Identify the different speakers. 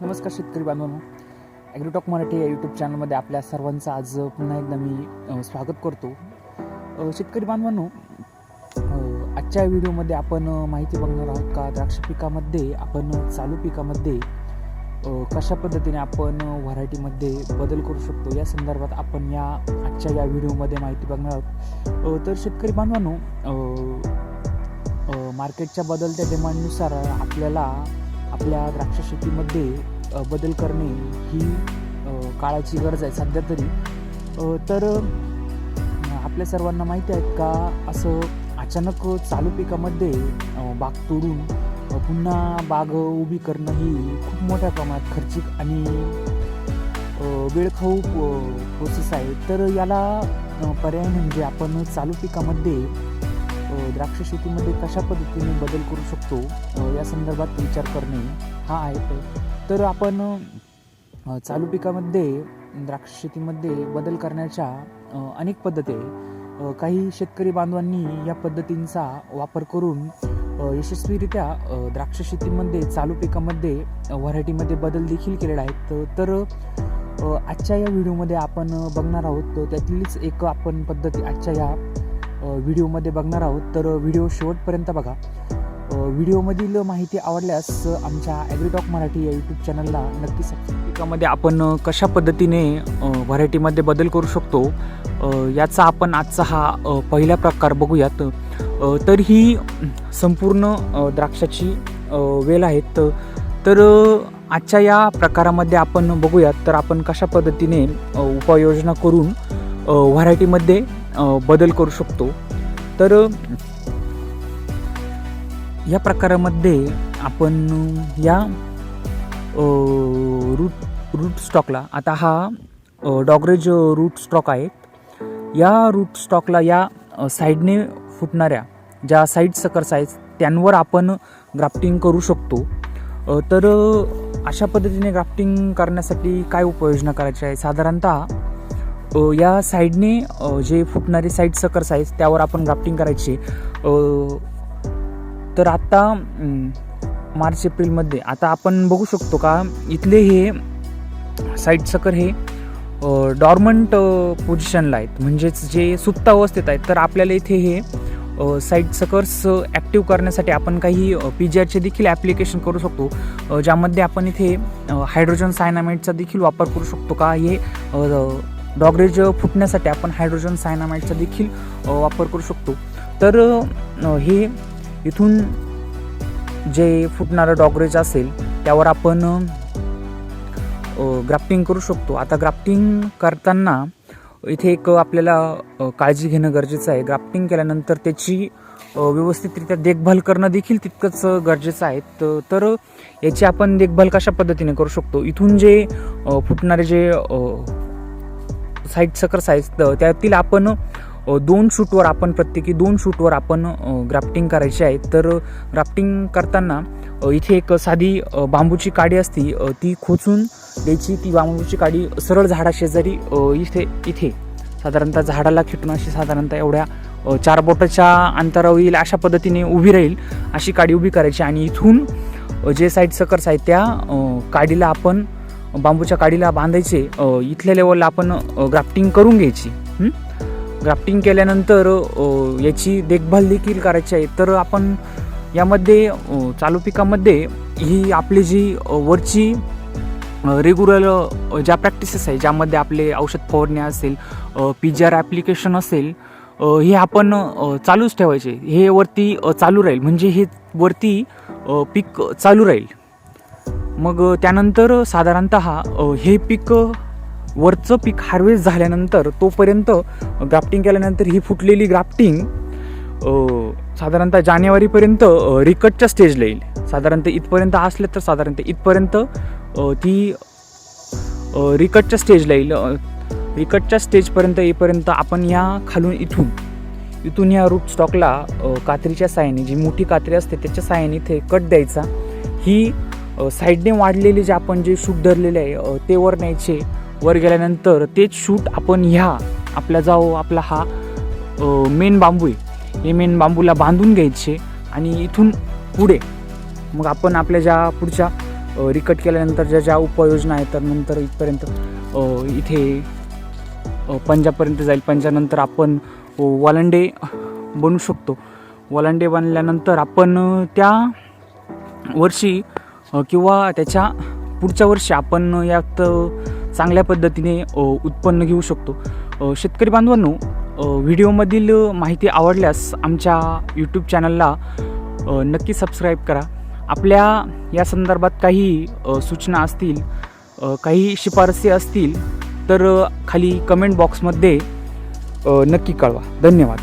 Speaker 1: नमस्कार शेतकरी बांधवांनो. ॲग्रीटॉक मराठी या यूट्यूब चॅनलमध्ये आपल्या सर्वांचं आज पुन्हा एकदा मी स्वागत करतो. शेतकरी बांधवांनो आजच्या व्हिडिओमध्ये आपण माहिती बघणार आहोत का? द्राक्ष पिकामध्ये आपण चालू पिकामध्ये कशा पद्धतीने आपण व्हरायटीमध्ये बदल करू शकतो? या संदर्भात आपण या आजच्या या व्हिडिओमध्ये माहिती बघणार आहोत. तर शेतकरी बांधवांनो मार्केटच्या बदलत्या डिमांडनुसार आपल्याला आपल्या द्राक्ष शेतीमध्ये बदल करणे ही काळाची गरज आहे सध्या तरी. तर आपल्या सर्वांना माहिती आहे का असं अचानक चालू पिकामध्ये बाग तोडून पुन्हा बाग उभी करणं ही खूप मोठ्या प्रमाणात खर्चिक आणि वेळखाऊ प्रोसेस आहे. तर याला पर्याय म्हणजे आपण चालू पिकामध्ये द्राक्ष शेतीमध्ये कशा पद्धतीने बदल करू शकतो या संदर्भात विचार करणे हा आहे. तर आपण चालू पिकामध्ये द्राक्ष शेतीमध्ये बदल करण्याच्या अनेक पद्धती आहे. काही शेतकरी बांधवांनी या पद्धतींचा वापर करून यशस्वीरित्या द्राक्ष शेतीमध्ये चालू पिकामध्ये व्हरायटीमध्ये बदल देखील केलेला आहे तर आजच्या या व्हिडिओमध्ये आपण बघणार आहोत. तर त्यातलीच एक आपण पद्धती आजच्या या व्हिडिओमध्ये बघणार आहोत. तर व्हिडिओ शेवटपर्यंत बघा. व्हिडिओमधील माहिती आवडल्यास आमच्या ॲग्रीटॉक मराठी या यूट्यूब चॅनलला नक्की सबस्क्राईब पिकामध्ये आपण कशा पद्धतीने व्हरायटीमध्ये बदल करू शकतो याचा आपण आजचा हा पहिला प्रकार बघूयात. तर ही संपूर्ण द्राक्षाची वेल आहेत तर आजच्या या प्रकारामध्ये आपण बघूयात तर आपण कशा पद्धतीने उपाययोजना करून व्हरायटीमध्ये बदल करू शकतो. तर या प्रकारामध्ये आपण या रूट रूट स्टॉकला आता हा डॉगरेज रूट स्टॉक आहेत या रूट स्टॉकला या साईडने फुटणाऱ्या ज्या साईड सकर्स आहेत त्यांवर आपण ग्राफ्टिंग करू शकतो. तर अशा पद्धतीने ग्राफ्टिंग करण्यासाठी काय उपाययोजना करायची आहे? साधारणतः या साईडने जे फुटणारे साईड सकर्स आहेत त्यावर आपण ग्राफ्टिंग करायची. तर आत्ता मार्च एप्रिलमध्ये आता आपण बघू शकतो का इथले हे साईड सकर हे डॉर्मंट पोझिशनला आहेत. म्हणजेच जे सुप्त अवस्थेत आहेत. तर आपल्याला इथे हे साईड सकर्स ॲक्टिव्ह करण्यासाठी आपण काही पी जी आरचे देखील ॲप्लिकेशन करू शकतो. ज्यामध्ये आपण इथे हायड्रोजन सायनामाइडचा देखील वापर करू शकतो का हे डॉगरेज फुटण्यासाठी आपण हायड्रोजन सायनामाइडचा देखील वापर करू शकतो. तर हे इथून जे फुटणारं डॉगरेज असेल त्यावर आपण ग्राफ्टिंग करू शकतो. आता ग्राफ्टिंग करताना इथे एक आपल्याला काळजी घेणं गरजेचं आहे. ग्राफ्टिंग केल्यानंतर त्याची व्यवस्थितरित्या देखभाल करणं देखील तितकंच गरजेचं आहे. तर याची आपण देखभाल कशा पद्धतीने करू शकतो? इथून जे फुटणारे जे साईड सकर्स आहेत त्यातील आपण दोन शूटवर आपण प्रत्येकी दोन शूटवर आपण ग्राफ्टिंग करायची आहे. तर ग्राफ्टिंग करताना इथे एक साधी बांबूची काडी असती ती खोचून द्यायची. ती बांबूची काडी सरळ झाडाशेजारी इथे इथे. साधारणतः झाडाला खिटून अशी साधारणतः एवढ्या चार बोटाच्या अंतरावर येईल अशा पद्धतीने उभी राहील अशी काडी उभी करायची. आणि इथून जे साईड सकर्स आहेत त्या काडीला आपण बांबूच्या काडीला बांधायचे इथल्या लेवलला आपण ग्राफ्टिंग करून घ्यायची. ग्राफ्टिंग केल्यानंतर याची देखभाल देखील करायची आहे. तर आपण यामध्ये चालू पिकामध्ये ही आपली जी वरची रेग्युलर ज्या प्रॅक्टिसेस आहे ज्यामध्ये आपले औषध फवारणी असेल पी जी आर ॲप्लिकेशन असेल हे आपण चालूच ठेवायचे. हे वरती चालू राहील. म्हणजे हे वरती पीक चालू राहील. मग त्यानंतर साधारणतः हे पीक वरचं पीक हार्वेस्ट झाल्यानंतर तोपर्यंत ग्राफ्टिंग केल्यानंतर ही फुटलेली ग्राफ्टिंग साधारणतः जानेवारीपर्यंत रिकटच्या स्टेजला येईल. साधारणतः इथपर्यंत असले तर साधारणतः इथपर्यंत ती रिकटच्या स्टेजला येईल. रिकटच्या स्टेजपर्यंत येईपर्यंत आपण या खालून इथून इथून या रूट स्टॉकला कात्रीच्या साह्याने जी मोठी कात्री असते त्याच्या साहाय्याने इथे कट द्यायचा. ही साईडने वाढलेले जे आपण जे शूट धरलेले आहे ते वर न्यायचे वर गेल्यानंतर तेच शूट आपण ह्या आपला जाओ आपला हा मेन बांबू आहे हे मेन बांबूला बांधून घ्यायचे आणि इथून पुढे मग आपण आपल्या ज्या पुढच्या रिकट केल्यानंतर ज्या ज्या उपाययोजना आहेत तर नंतर इथपर्यंत इथे पंजाबपर्यंत जाईल. पंजानंतर आपण वलांडे बनू शकतो. वलांडे बनल्यानंतर आपण त्या वर्षी किंवा त्याच्या पुढच्या वर्षी आपण यात चांगल्या पद्धतीने उत्पन्न घेऊ शकतो. शेतकरी बांधवांनो व्हिडिओमधील माहिती आवडल्यास आमच्या यूट्यूब चॅनलला नक्की सबस्क्राईब करा. आपल्या या संदर्भात काही सूचना असतील काही शिफारसी असतील तर खाली कमेंट बॉक्समध्ये नक्की कळवा. धन्यवाद.